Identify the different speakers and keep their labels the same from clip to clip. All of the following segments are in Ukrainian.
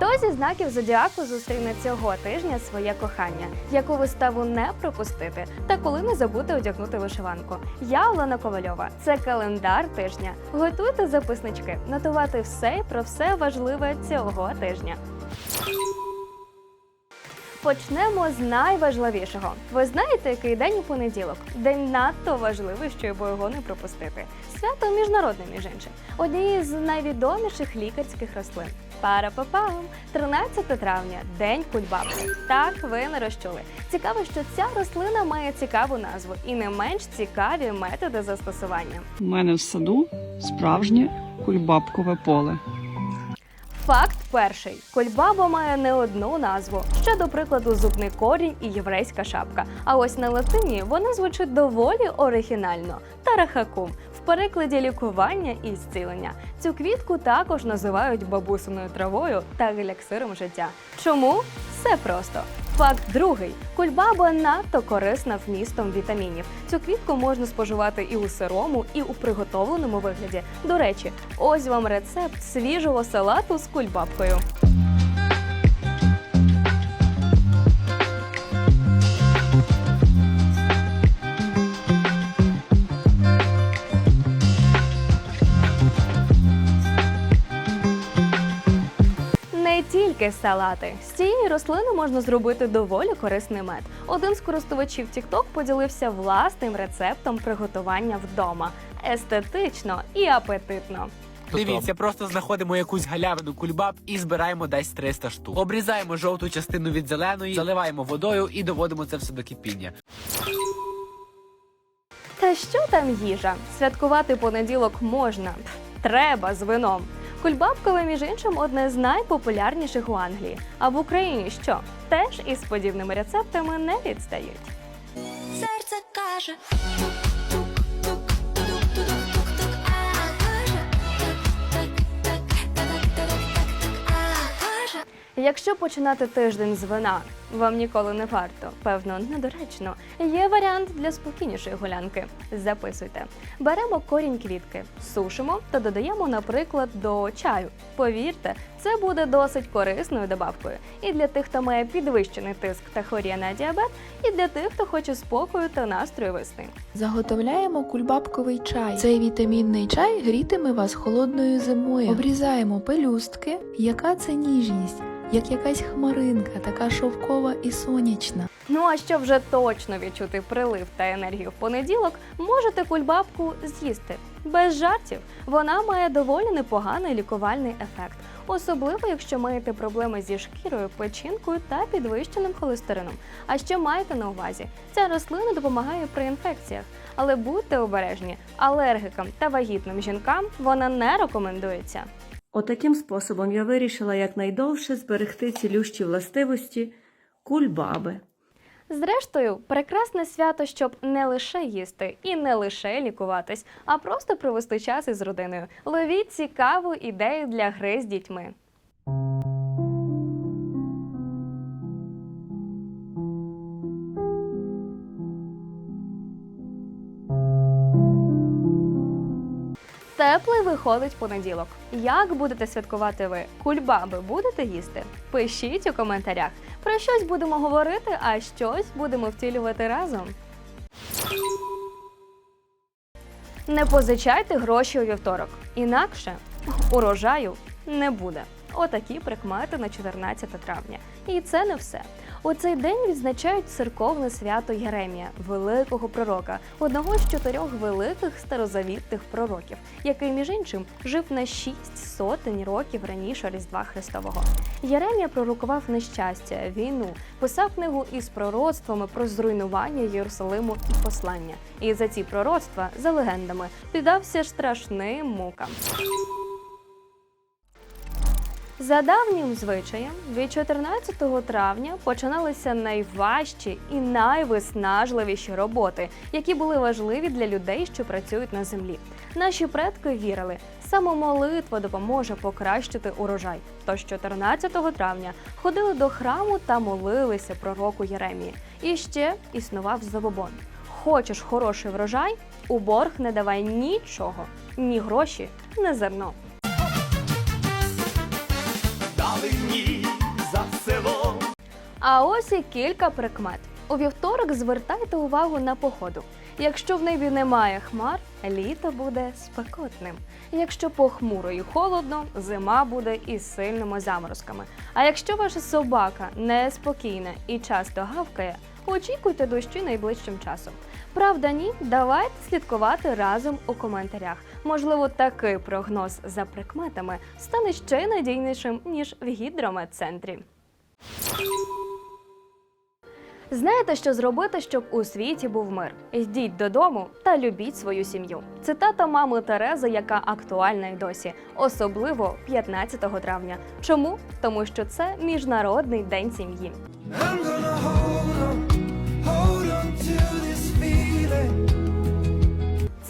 Speaker 1: Хто зі знаків зодіаку зустріне цього тижня своє кохання? Яку виставу не пропустити? Та коли не забути одягнути вишиванку? Я Олена Ковальова. Це календар тижня. Готуйте записнички, нотувати все про все важливе цього тижня. Почнемо з найважливішого. Ви знаєте, який день у понеділок? День надто важливий, щоб його не пропустити. Свято міжнародне, між іншим, однієї з найвідоміших лікарських рослин. Пара-па-пам! 13 травня, день кульбаби. Так, ви не розчули. Цікаво, що ця рослина має цікаву назву і не менш цікаві методи застосування.
Speaker 2: У мене в саду справжнє кульбабкове поле.
Speaker 1: Факт перший: кольбаба має не одну назву. Ще до прикладу, зубний корінь і єврейська шапка. А ось на латині вона звучить доволі оригінально тарахакум. В перекладі лікування і зцілення. Цю квітку також називають бабусиною травою та еліксиром життя. Чому? Все просто. Факт другий: кульбаба надто корисна вмістом вітамінів. Цю квітку можна споживати і у сирому, і у приготовленому вигляді. До речі, ось вам рецепт свіжого салату з кульбабкою. Тільки салати. З цієї рослини можна зробити доволі корисний мед. Один з користувачів TikTok поділився власним рецептом приготування вдома. Естетично і апетитно.
Speaker 3: Дивіться, просто знаходимо якусь галявину кульбаб і збираємо десь 300 штук. Обрізаємо жовту частину від зеленої, заливаємо водою і доводимо це все до кипіння.
Speaker 1: Та що там їжа? Святкувати понеділок можна. Треба з вином. Кульбабкове, між іншим, одне з найпопулярніших у Англії. А в Україні що? Теж із подібними рецептами не відстають.
Speaker 4: Серце каже
Speaker 1: Якщо починати тиждень з вина, вам ніколи не варто, певно, недоречно. Є варіант для спокійнішої гулянки. Записуйте. Беремо корінь квітки, сушимо та додаємо, наприклад, до чаю. Повірте, це буде досить корисною добавкою і для тих, хто має підвищений тиск та хворіє на діабет, і для тих, хто хоче спокою та настрою весни.
Speaker 5: Заготовляємо кульбабковий чай. Цей вітамінний чай грітиме вас холодною зимою. Обрізаємо пелюстки. Яка це ніжність, як якась хмаринка, така шовкова і сонячна.
Speaker 1: Ну а щоб вже точно відчути прилив та енергію в понеділок, можете кульбабку з'їсти. Без жартів, вона має доволі непоганий лікувальний ефект, особливо якщо маєте проблеми зі шкірою, печінкою та підвищеним холестерином. А ще маєте на увазі, ця рослина допомагає при інфекціях. Але будьте обережні, алергикам та вагітним жінкам вона не рекомендується.
Speaker 6: Отаким способом я вирішила якнайдовше зберегти цілющі властивості кульбаби.
Speaker 1: Зрештою, прекрасне свято, щоб не лише їсти і не лише лікуватись, а просто провести час із родиною. Ловіть цікаву ідею для гри з дітьми. Теплий виходить понеділок. Як будете святкувати ви? Кульбаби будете їсти? Пишіть у коментарях. Про щось будемо говорити, а щось будемо втілювати разом. Не позичайте гроші у вівторок. Інакше урожаю не буде. Отакі прикмети на 14 травня. І це не все. У цей день відзначають церковне свято Єремія, великого пророка, одного з чотирьох великих старозавітних пророків, який, між іншим, жив на шість сотень років раніше Різдва Христового. Єремія пророкував нещастя, війну, писав книгу із пророцтвами про зруйнування Єрусалиму і послання. І за ці пророцтва, за легендами, піддався страшним мукам. За давнім звичаєм, від 14 травня починалися найважчі і найвиснажливіші роботи, які були важливі для людей, що працюють на землі. Наші предки вірили, саме молитва допоможе покращити урожай. Тож 14 травня ходили до храму та молилися пророку Єремії. І ще існував забобон. Хочеш хороший врожай? У борг не давай нічого, ні гроші, ні зерно
Speaker 7: галині за село.
Speaker 1: А ось і кілька прикмет. У вівторок звертайте увагу на погоду. Якщо в небі немає хмар, літо буде спекотним. Якщо похмуро і холодно, зима буде із сильними заморозками. А якщо ваша собака неспокійна і часто гавкає, очікуйте дощі найближчим часом. Правда, ні, давайте слідкувати разом у коментарях. Можливо, такий прогноз за прикметами стане ще надійнішим ніж в гідрометцентрі. Знаєте, що зробити, щоб у світі був мир? Йдіть додому та любіть свою сім'ю. Цитата мами Терези, яка актуальна й досі, особливо 15 травня. Чому? Тому що це міжнародний день сім'ї.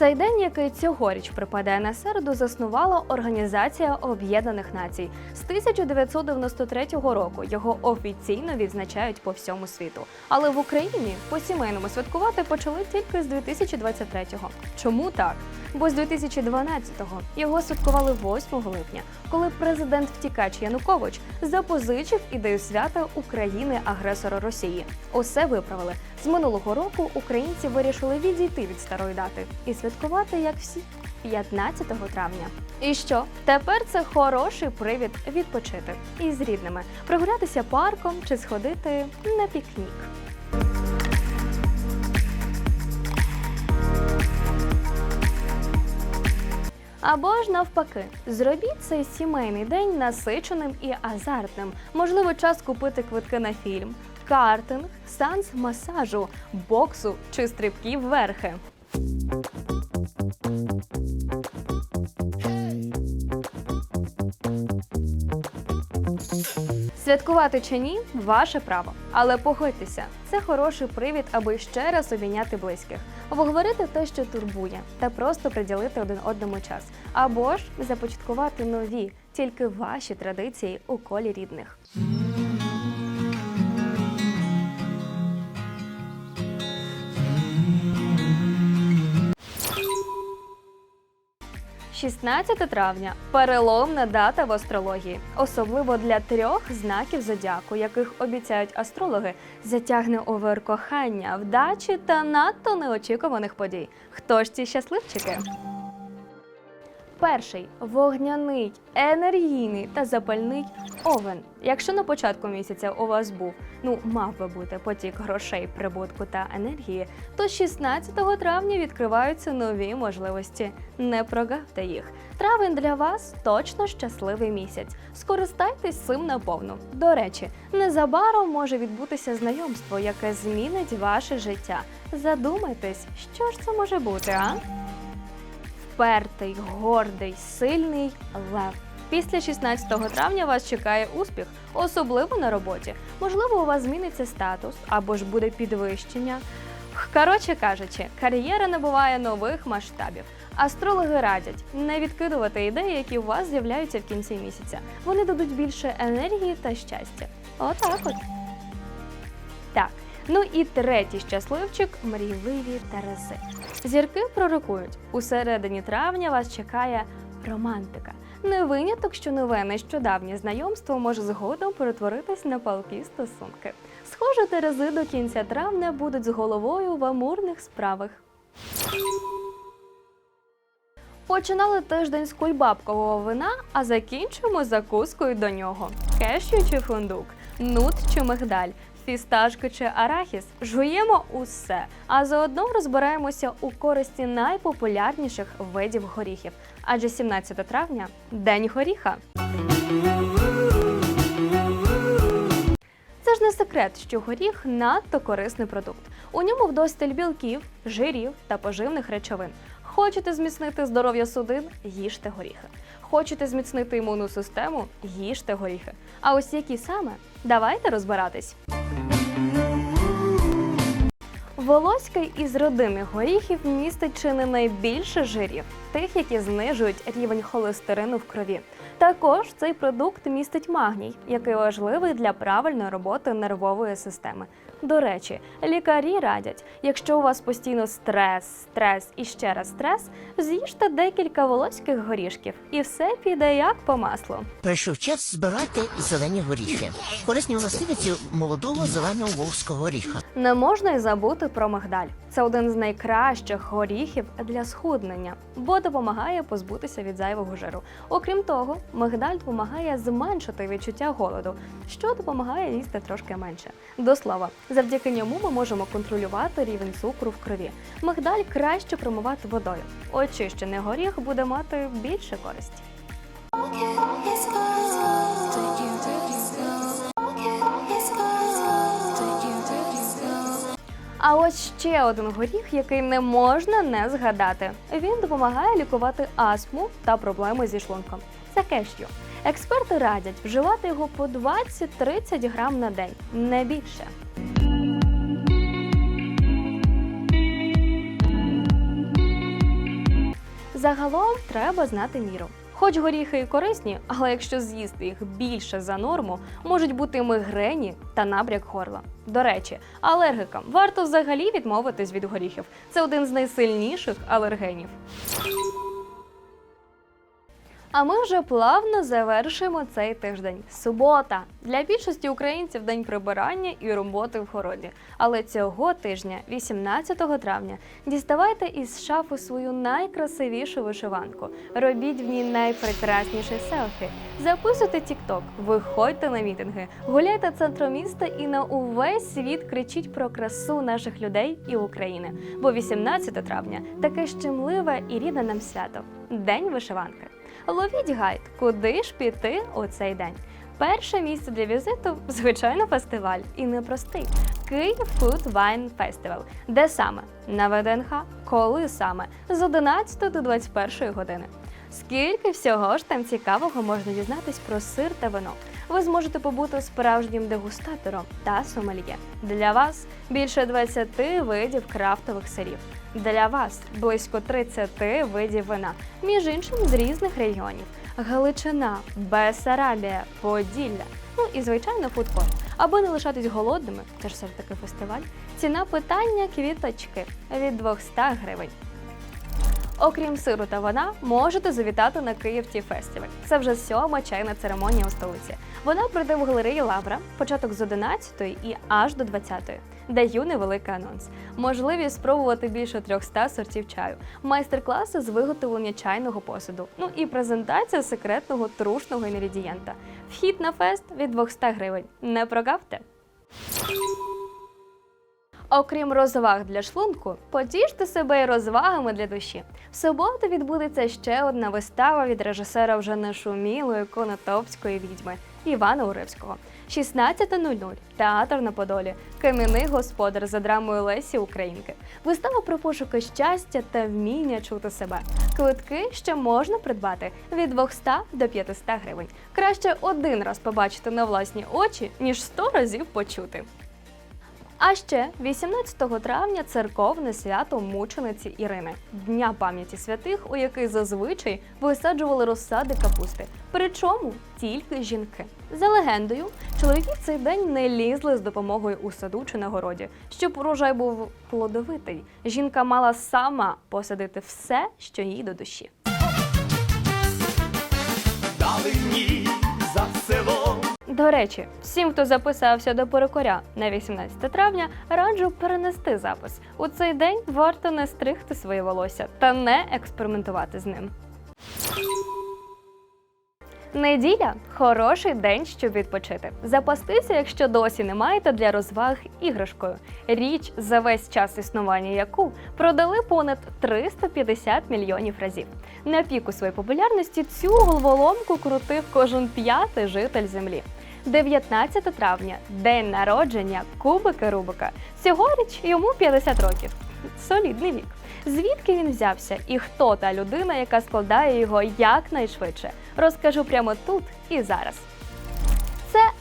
Speaker 1: Цей день, який цьогоріч припадає на середу, заснувала Організація Об'єднаних Націй. З 1993 року його офіційно відзначають по всьому світу. Але в Україні по сімейному святкувати почали тільки з 2023-го. Чому так? Бо з 2012-го його святкували 8 липня, коли президент втікач Янукович запозичив ідею свята України агресора Росії. Усе виправили. З минулого року українці вирішили відійти від старої дати і святкувати як всі 15 травня. І що? Тепер це хороший привід відпочити із рідними, прогулятися парком чи сходити на пікнік. Або ж навпаки, зробіть цей сімейний день насиченим і азартним. Можливо, час купити квитки на фільм, картинг, сеанс масажу, боксу чи стрибків верхи. Святкувати чи ні ваше право. Але погодьтеся, це хороший привід, аби ще раз обійняти близьких, обговорити те, що турбує, та просто приділити один одному час, або ж започаткувати нові, тільки ваші традиції у колі рідних. – 16 травня переломна дата в астрології, особливо для трьох знаків зодіаку, яких обіцяють астрологи, затягне овер кохання, вдачі та надто неочікуваних подій. Хто ж ці щасливчики? Перший вогняний, енергійний та запальний овен. Якщо на початку місяця у вас був, ну мав би бути потік грошей, прибутку та енергії, то 16 травня відкриваються нові можливості. Не прогавте їх. Травень для вас точно щасливий місяць. Скористайтесь цим наповну. До речі, незабаром може відбутися знайомство, яке змінить ваше життя. Задумайтесь, що ж це може бути, а? Впертий, гордий, сильний лев. Після 16 травня вас чекає успіх, особливо на роботі. Можливо, у вас зміниться статус або ж буде підвищення. Коротше кажучи, кар'єра набуває нових масштабів. Астрологи радять не відкидувати ідеї, які у вас з'являються в кінці місяця. Вони дадуть більше енергії та щастя. Отак от. Так, ну і третій щасливчик мрійливі Терези. Зірки пророкують, у середині травня вас чекає романтика. Не виняток, що нове нещодавнє знайомство може згодом перетворитись на палкі стосунки. Схоже, Терези до кінця травня будуть з головою в амурних справах. Починали тиждень з кульбабкового вина, а закінчуємо закускою до нього. Кешю чи фундук, нут чи мигдаль, фісташки чи арахіс. Жуємо усе, а заодно розбираємося у користі найпопулярніших видів горіхів. Адже 17 травня день горіха. Це ж не секрет, що горіх надто корисний продукт. У ньому вдосталь білків, жирів та поживних речовин. Хочете зміцнити здоров'я судин? Їжте горіхи. Хочете зміцнити імунну систему? Їжте горіхи. А ось які саме? Давайте розбиратись. Волоський із родини горіхів містить чи не найбільше жирів, тих, які знижують рівень холестерину в крові. Також цей продукт містить магній, який важливий для правильної роботи нервової системи. До речі, лікарі радять, якщо у вас постійно стрес, стрес і ще раз стрес, з'їжте декілька волоських горішків, і все піде як по маслу.
Speaker 8: Прийшов час збирати зелені горіхи. Корисні властивості молодого зеленого волзького горіха.
Speaker 1: Не можна й забути про мигдаль. Це один з найкращих горіхів для схуднення, бо допомагає позбутися від зайвого жиру. Окрім того, мигдаль допомагає зменшити відчуття голоду, що допомагає їсти трошки менше. До слова, завдяки ньому ми можемо контролювати рівень цукру в крові. Мигдаль краще промивати водою. Очищений горіх буде мати більше користі. А ось ще один горіх, який не можна не згадати. Він допомагає лікувати астму та проблеми зі шлунком. Це кешю. Експерти радять вживати його по 20-30 грам на день, не більше. Загалом треба знати міру. Хоч горіхи і корисні, але якщо з'їсти їх більше за норму, можуть бути мигрені та набряк горла. До речі, алергикам варто взагалі відмовитись від горіхів. Це один з найсильніших алергенів. А ми вже плавно завершуємо цей тиждень. Субота для більшості українців день прибирання і роботи в городі. Але цього тижня, 18 травня, діставайте із шафи свою найкрасивішу вишиванку. Робіть в ній найпрекрасніші селфі. Записуйте тікток, виходьте на мітинги, гуляйте центром міста і на увесь світ кричіть про красу наших людей і України. Бо 18 травня таке щемливе і рідне нам свято День вишиванки. Ловіть гайд, куди ж піти у цей день. Перше місце для візиту, звичайно, фестиваль і непростий. Київ Food Wine Festival. Де саме? На ВДНХ? Коли саме? З 11 до 21 години. Скільки всього ж там цікавого можна дізнатись про сир та вино. Ви зможете побути справжнім дегустатором та сомельє. Для вас більше 20 видів крафтових сирів. Для вас близько 30 видів вина, між іншим з різних регіонів: Галичина, Бесарабія, Поділля. Ну і звичайно фудкорт. Аби не лишатись голодними, це ж все ж таки фестиваль. Ціна питання квіточки від 200 гривень. Окрім сиру та вина, можете завітати на Київ Ті Фестиваль. Це вже сьома чайна церемонія у столиці. Вона пройде в галереї Лавра, початок з 11 і аж до 20. Даю невеликий анонс. Можливість спробувати більше 300 сортів чаю, майстер-класи з виготовлення чайного посуду, ну і презентація секретного трушного інгредієнта. Вхід на фест від 200 гривень. Не прогавте! Окрім розваг для шлунку, потіште себе і розвагами для душі. В суботу відбудеться ще одна вистава від режисера вже нашумілої конотопської відьми Івана Уривського. 16.00. Театр на Подолі. Кам'яний господар за драмою Лесі Українки. Вистава про пошуки щастя та вміння чути себе. Квитки ще можна придбати від 200 до 500 гривень. Краще один раз побачити на власні очі, ніж 100 разів почути. А ще 18 травня церковне свято мучениці Ірини, дня пам'яті святих, у який зазвичай висаджували розсади капусти. Причому тільки жінки. За легендою, чоловіки в цей день не лізли з допомогою у саду чи на городі. Щоб урожай був плодовитий, жінка мала сама посадити все, що їй до душі.
Speaker 7: Далині за селом.
Speaker 1: До речі, всім, хто записався до перекоря на 18 травня, раджу перенести запис. У цей день варто не стригти своє волосся та не експериментувати з ним. Неділя хороший день, щоб відпочити. Запастися, якщо досі не маєте для розваг іграшкою. Річ, за весь час існування яку продали понад 350 мільйонів разів. На піку своєї популярності цю головоломку крутив кожен п'ятий житель землі. 19 травня, день народження Кубика Рубика. Цьогоріч йому 50 років. Солідний вік. Звідки він взявся і хто та людина, яка складає його якнайшвидше, розкажу прямо тут і зараз.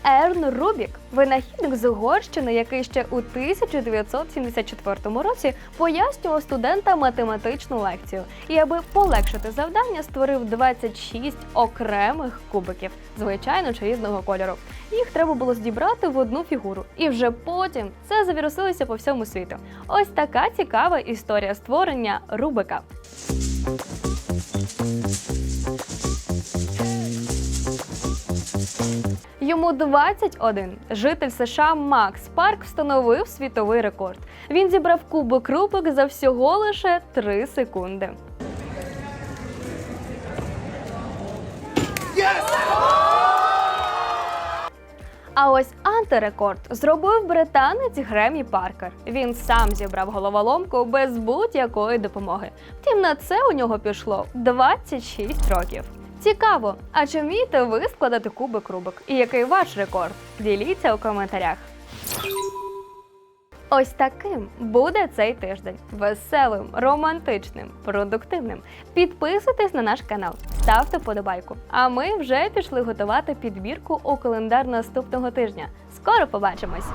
Speaker 1: Ерн Рубік, винахідник з Угорщини, який ще у 1974 році пояснював студентам математичну лекцію. І аби полегшити завдання, створив 26 окремих кубиків, звичайно ж різного кольору. Їх треба було зібрати в одну фігуру, і вже потім це завірусилося по всьому світу. Ось така цікава історія створення Рубика. Йому 21. Житель США Макс Парк встановив світовий рекорд. Він зібрав кубик Рубик за всього лише 3 секунди. А ось антирекорд зробив британець Гремі Паркер. Він сам зібрав головоломку без будь-якої допомоги. Втім, на це у нього пішло 26 років. Цікаво, а чи вмієте ви складати кубик Рубик? І який ваш рекорд? Діліться у коментарях. Ось таким буде цей тиждень. Веселим, романтичним, продуктивним. Підписуйтесь на наш канал, ставте вподобайку. А ми вже пішли готувати підбірку у календар наступного тижня. Скоро побачимось!